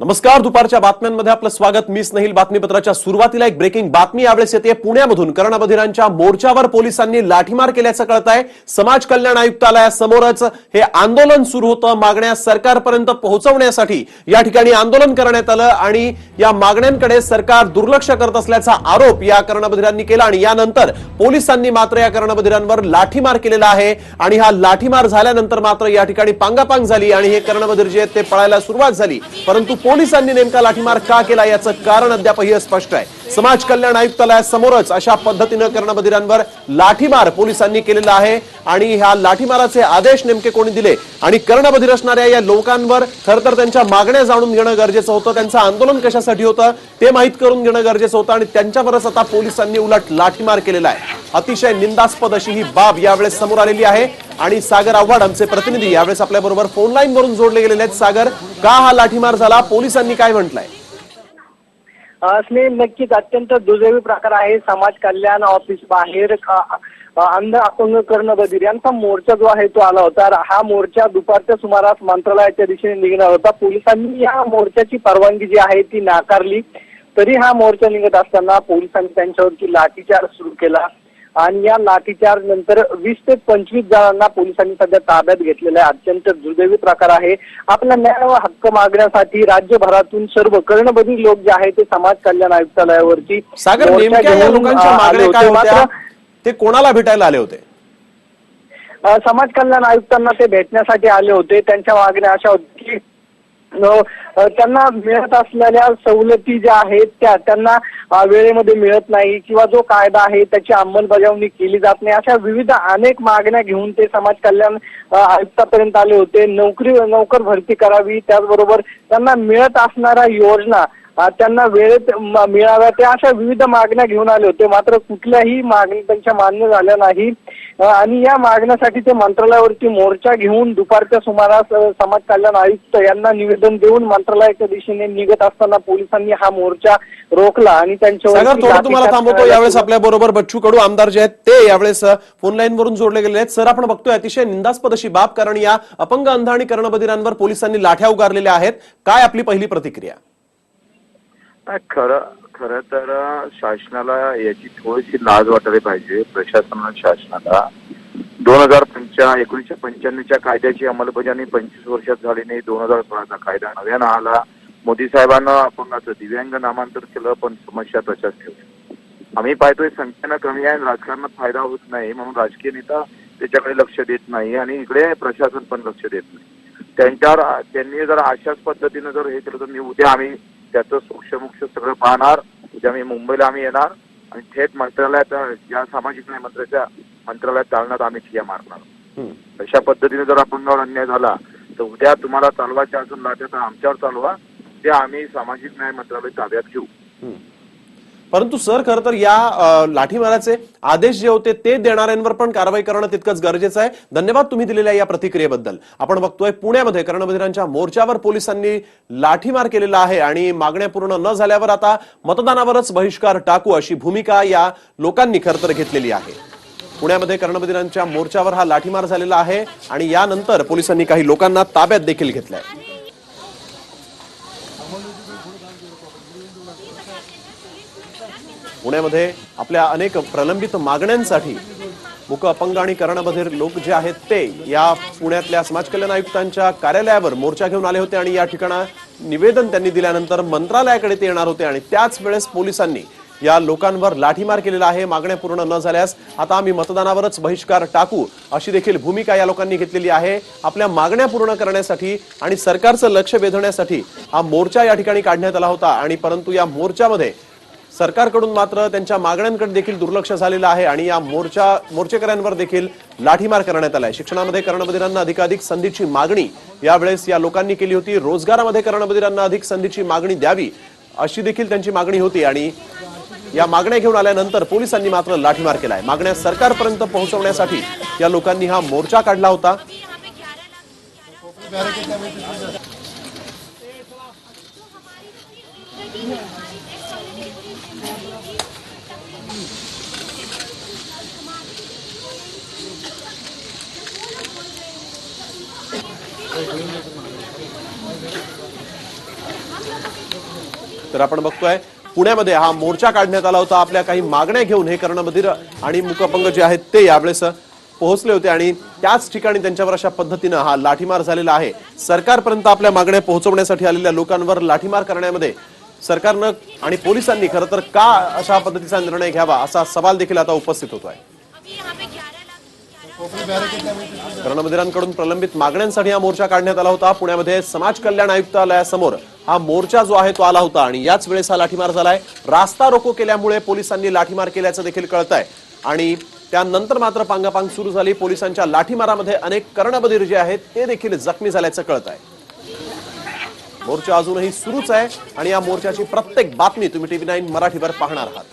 नमस्कार दुपारच्या बातम्यांमध्ये आपलं स्वागत. मी स्नेहिल बातमीपत्राच्या सुरुवातीला एक ब्रेकिंग बातमी यावेळेस येते. पुण्यामधून कर्णबधिरांच्या मोर्चावर पोलिसांनी लाठीमार केल्याचं कळत आहे समाज कल्याण आयुक्तालयासमोरच हे आंदोलन सुरू होतं. मागण्या सरकारपर्यंत पोहोचवण्यासाठी या ठिकाणी आंदोलन करण्यात आलं आणि या मागण्यांकडे सरकार दुर्लक्ष करत असल्याचा आरोप या कर्णबधिरांनी केला आणि यानंतर पोलिसांनी मात्र या कर्णबधिरांवर लाठीमार केलेला आहे आणि हा लाठीमार झाल्यानंतर मात्र या ठिकाणी पांगापांग झाली आणि हे कर्णबधीर जे आहेत ते पळायला सुरुवात झाली. परंतु पोलिसांनी नेमका लाठीमार का केला याचं कारण अद्यापही स्पष्ट आहे. समाज कल्याण आयुक्तालयासमोरच अशा पद्धतीनं कर्णबधिरांवर लाठीमार पोलिसांनी केलेला आहे आणि ह्या लाठीमाराचे आदेश नेमके कोणी दिले? आणि कर्णबधीर असणाऱ्या या लोकांवर खरं तर त्यांच्या मागण्या जाणून घेणं गरजेचं होतं त्यांचं आंदोलन कशासाठी होतं ते माहीत करून घेणं गरजेचं होतं आणि त्यांच्यावरच आता पोलिसांनी उलट लाठीमार केलेला आहे. अतिशय निंदास्पद अशी ही बाब यावेळेस समोर आलेली आहे आणि सागर आव्हाड आमचे प्रतिनिधी यावेळेस आपल्याबरोबर फोन लाईन वरून जोडले गेलेले आहेत. सागर का हा लाठीमार झाला? पोलिसांनी काय म्हटलंय? असणे नक्कीच अत्यंत दुर्दैवी प्रकार आहे. समाज कल्याण ऑफिस बाहेर अंध अपंग कर्णबधीर यांचा मोर्चा जो आहे तो आला होता. हा मोर्चा दुपारच्या सुमारास मंत्रालयाच्या दिशेने निघणार होता. पोलिसांनी या मोर्चाची परवानगी जी आहे ती नाकारली. तरी हा मोर्चा निघत असताना पोलिसांनी त्यांच्यावरती लाठीचार्ज सुरू केला. आणि या लाठीचार्ज नंतर वीस ते पंचवीस जणांना पोलिसांनी सध्या ताब्यात घेतलेला आहे. अत्यंत दुर्दैवी प्रकार आहे. आपला न्याय व हक्क मागण्यासाठी राज्यभरातून सर्व कर्णबधीर लोक जे आहेत ते समाज कल्याण आयुक्तालयावरती ते कोणाला भेटायला आले होते? समाज कल्याण आयुक्तांना ते भेटण्यासाठी आले होते. त्यांच्या मागण्या अशा होत्या की त्यांना मिळत असलेल्या सवलती ज्या आहेत त्या त्यांना वेळेमध्ये मिळत नाही किंवा जो कायदा आहे त्याची अंमलबजावणी केली जात नाही. अशा विविध अनेक मागण्या घेऊन ते समाज कल्याण आयुक्तापर्यंत आले होते. नोकरी नोकर भरती करावी त्याचबरोबर त्यांना मिळत असणाऱ्या योजना त्यांना वेळेत मिळाव्या. त्या अशा विविध मागण्या घेऊन आले होते. मात्र कुठल्याही मागणी त्यांच्या मान्य झाल्या नाही. आणि या मागण्यासाठी ते मंत्रालयावरती मोर्चा घेऊन दुपारच्या सुमारास समाज कल्याण आयुक्त यांना निवेदन देऊन मंत्रालयाच्या दिशेने निघत असताना पोलिसांनी हा मोर्चा रोखला आणि त्यांच्यावर तुम्हाला थांबवतो. यावेळेस आपल्या बरोबर बच्चू कडू आमदार जे आहेत ते यावेळेस फोन लाईन वरून जोडले गेले आहेत. सर आपण बघतोय अतिशय निंदास्पद अशी बाब कारण या अपंग अंध आणि कर्णबधिरांवर पोलिसांनी लाठ्या उगारलेल्या आहेत. काय आपली पहिली प्रतिक्रिया? खरं खरं तर शासनाला याची थोडीशी लाज वाटायला पाहिजे. प्रशासनाला शासनाला. दोन हजार पंचा एकोणीसशे पंच्याण्णवच्या कायद्याची अंमलबजावणी पंचवीस वर्षात झाली नाही दोन हजार सोळाचा कायदा नव्यानं आला. मोदी साहेबांना अपंगाचं दिव्यांग नामांतर केलं पण समस्या तशाच ठेवल्या. आम्ही पाहतोय संख्येनं कमी आहे राजकारणात फायदा होत नाही. म्हणून राजकीय नेता त्याच्याकडे लक्ष देत नाही आणि इकडे प्रशासन पण लक्ष देत नाही. त्यांच्यावर त्यांनी जर अशाच पद्धतीनं जर हे केलं तर मी उद्या आम्ही त्याचं सूक्ष्ममुक्ष सगळं पाहणार उद्या मी मुंबईला आम्ही येणार आणि थेट मंत्रालयात या सामाजिक न्याय मंत्र्याच्या मंत्रालयात चालणार आम्ही ठिया मारणार. अशा पद्धतीने जर अपंगावर अन्याय झाला तर उद्या तुम्हाला चालवायच्या असून तर आमच्यावर चालवा ते आम्ही सामाजिक न्याय मंत्रालय ताब्यात घेऊ. परंतु सर खरं तर या लाठीमाराचे आदेश जे होते ते देणाऱ्यांवर पण कारवाई करणं तितकंच गरजेचं आहे. धन्यवाद तुम्ही दिलेल्या या प्रतिक्रियेबद्दल. आपण बघतोय पुण्यामध्ये कर्णबधिरांच्या मोर्चावर पोलिसांनी लाठीमार केलेला आहे आणि मागण्या पूर्ण न झाल्यावर आता मतदानावरच बहिष्कार टाकू अशी भूमिका या लोकांनी खरं तर घेतलेली आहे. पुण्यामध्ये कर्णबधिरांच्या मोर्चावर हा लाठीमार झालेला आहे आणि यानंतर पोलिसांनी काही लोकांना ताब्यात देखील घेतलाय. पुण्यामध्ये आपल्या अनेक प्रलंबित मागण्यांसाठी मुक अपंग आणि कर्णबधीर लोक जे आहेत ते या पुण्यातल्या समाज कल्याण आयुक्तांच्या कार्यालयावर मोर्चा घेऊन आले होते आणि या ठिकाणा निवेदन त्यांनी दिल्यानंतर मंत्रालयाकडे ते येणार होते आणि त्याच वेळेस पोलिसांनी या लोकांवर लाठीमार केलेला आहे. मागण्या पूर्ण न झाल्यास आता आम्ही मतदानावरच बहिष्कार टाकू अशी देखील भूमिका या लोकांनी घेतलेली आहे. आपल्या मागण्या पूर्ण करण्यासाठी आणि सरकारचं लक्ष वेधण्यासाठी हा मोर्चा या ठिकाणी काढण्यात आला होता आणि परंतु या मोर्चामध्ये सरकारकडून मात्र त्यांच्या मागण्यांकडे देखील दुर्लक्ष झालेलं आहे आणि या मोर्चा मोर्चेकऱ्यांवर देखील लाठीमार करण्यात आलाय. शिक्षणामध्ये कर्णबधिरांना अधिकाधिक संधीची मागणी यावेळेस या लोकांनी केली होती. रोजगारामध्ये कर्णबधिरांना अधिक संधीची मागणी द्यावी अशी देखील त्यांची मागणी होती आणि या मागण्या घेऊन आल्यानंतर पोलिसांनी मात्र लाठीमार केलाय. मागण्या सरकारपर्यंत पोहोचवण्यासाठी या लोकांनी हा मोर्चा काढला होता. तर आपण बघतोय पुण्यामध्ये हा मोर्चा काढण्यात आला होता. आपल्या काही मागण्या घेऊन हे कर्णबधीर आणि मुकपंग जे आहेत ते यावेळेस पोहोचले होते आणि त्याच ठिकाणी त्यांच्यावर अशा पद्धतीनं हा लाठीमार झालेला आहे. सरकारपर्यंत आपल्या मागण्या पोहोचवण्यासाठी आलेल्या लोकांवर लाठीमार करण्यामध्ये सरकारनं आणि पोलिसांनी खरं तर का अशा पद्धतीचा निर्णय घ्यावा असा सवाल देखील आता उपस्थित होतो आहे कर्ण पे प्रलंबित मागण्यांसाठी हा मोर्चा काढण्यात आला होता. पुण्यामध्ये समाज कल्याण आयुक्तालयासमोर हा मोर्चा जो आहे तो आला होता आणि याच वेळेस हा लाठीमार झालाय. रास्ता रोको केल्यामुळे पोलिसांनी लाठीमार केल्याचं देखील कळत आहे आणि त्यानंतर मात्र पांगापांग सुरू झाली. पोलिसांच्या लाठीमारामध्ये अनेक कर्णबधीर जे आहेत ते देखील जखमी झाल्याचं कळत आहे मोर्चा अजूनही सुरूच आहे आणि या मोर्चाची प्रत्येक बातमी तुम्ही टीव्ही नाईन मराठीवर पाहणार आहात.